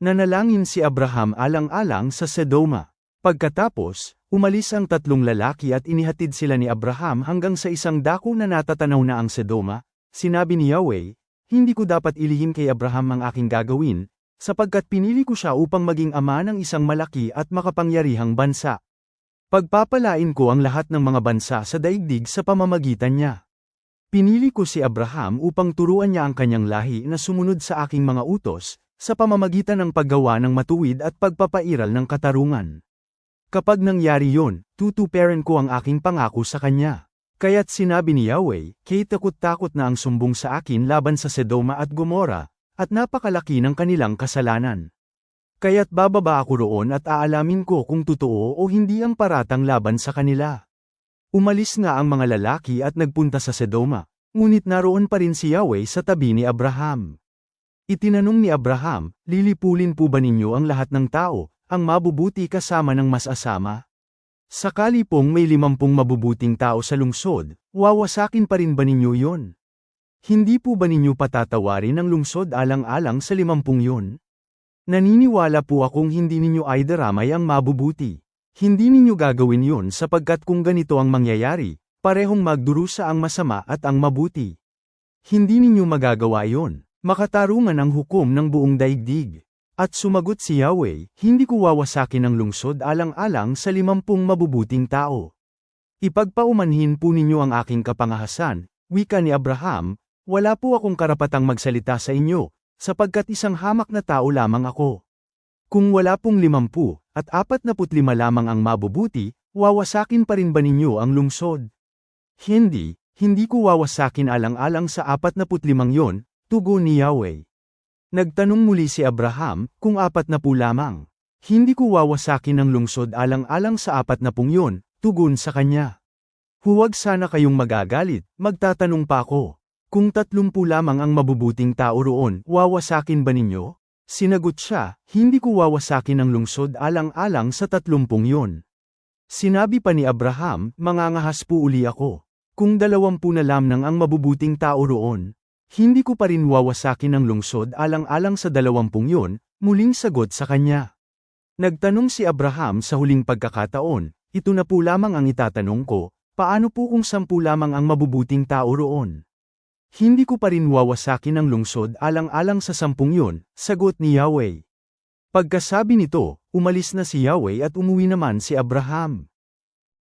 Nanalangin si Abraham alang-alang sa Sedoma. Pagkatapos, umalis ang tatlong lalaki at inihatid sila ni Abraham hanggang sa isang dako na natatanaw na ang Sedoma. Sinabi ni Yahweh, hindi ko dapat ilihim kay Abraham ang aking gagawin, sapagkat pinili ko siya upang maging ama ng isang malaki at makapangyarihang bansa. Pagpapalain ko ang lahat ng mga bansa sa daigdig sa pamamagitan niya. Pinili ko si Abraham upang turuan niya ang kanyang lahi na sumunod sa aking mga utos, sa pamamagitan ng paggawa ng matuwid at pagpapairal ng katarungan. Kapag nangyari yon, tutuperan ko ang aking pangako sa kanya. Kaya't sinabi ni Yahweh, kay takot-takot na ang sumbong sa akin laban sa Sedoma at Gomora, at napakalaki ng kanilang kasalanan. Kaya't bababa ako roon at aalamin ko kung totoo o hindi ang paratang laban sa kanila. Umalis nga ang mga lalaki at nagpunta sa Sedoma, ngunit naroon pa rin si Yahweh sa tabi ni Abraham. Itinanong ni Abraham, lilipulin po ba ninyo ang lahat ng tao, ang mabubuti kasama ng mas-asama? Sakali pong may limampung mabubuting tao sa lungsod, wawasakin pa rin ba ninyo yon? Hindi po ba ninyo patatawarin ang lungsod alang-alang sa limampung yon? Naniniwala po akong hindi ninyo ay daramay ang mabubuti. Hindi ninyo gagawin yun sapagkat kung ganito ang mangyayari, parehong magdurusa ang masama at ang mabuti. Hindi ninyo magagawa yon, makatarungan ang hukom ng buong daigdig. At sumagot si Yahweh, hindi ko wawasakin ang lungsod alang-alang sa limampung mabubuting tao. Ipagpaumanhin po ninyo ang aking kapangahasan, wika ni Abraham, wala po akong karapatang magsalita sa inyo, sapagkat isang hamak na tao lamang ako. Kung wala pong limampu, at apat na putlima lamang ang mabubuti, wawasakin pa rin ba ninyo ang lungsod? Hindi, hindi ko wawasakin alang-alang sa apat na putlimang yon, tugon ni Yahweh. Nagtanong muli si Abraham, kung apat na po lamang. Hindi ko wawasakin ang lungsod alang-alang sa apat na pong yon, tugon sa kanya. Huwag sana kayong magagalit, magtatanong pa ako. Kung tatlumpu lamang ang mabubuting tao roon, wawasakin ba ninyo? Sinagot siya, hindi ko wawasakin ang lungsod alang-alang sa tatlumpung yon. Sinabi pa ni Abraham, mangangahas po uli ako. Kung dalawampu na lamang ang mabubuting tao roon, hindi ko pa rin wawasakin ang lungsod alang-alang sa dalawampung yon, muling sagot sa kanya. Nagtanong si Abraham sa huling pagkakataon, ito na po lamang ang itatanong ko, paano po kung sampu lamang ang mabubuting tao roon? Hindi ko pa rin wawasakin ang lungsod alang-alang sa sampung yun, sagot ni Yahweh. Pagkasabi nito, umalis na si Yahweh at umuwi naman si Abraham.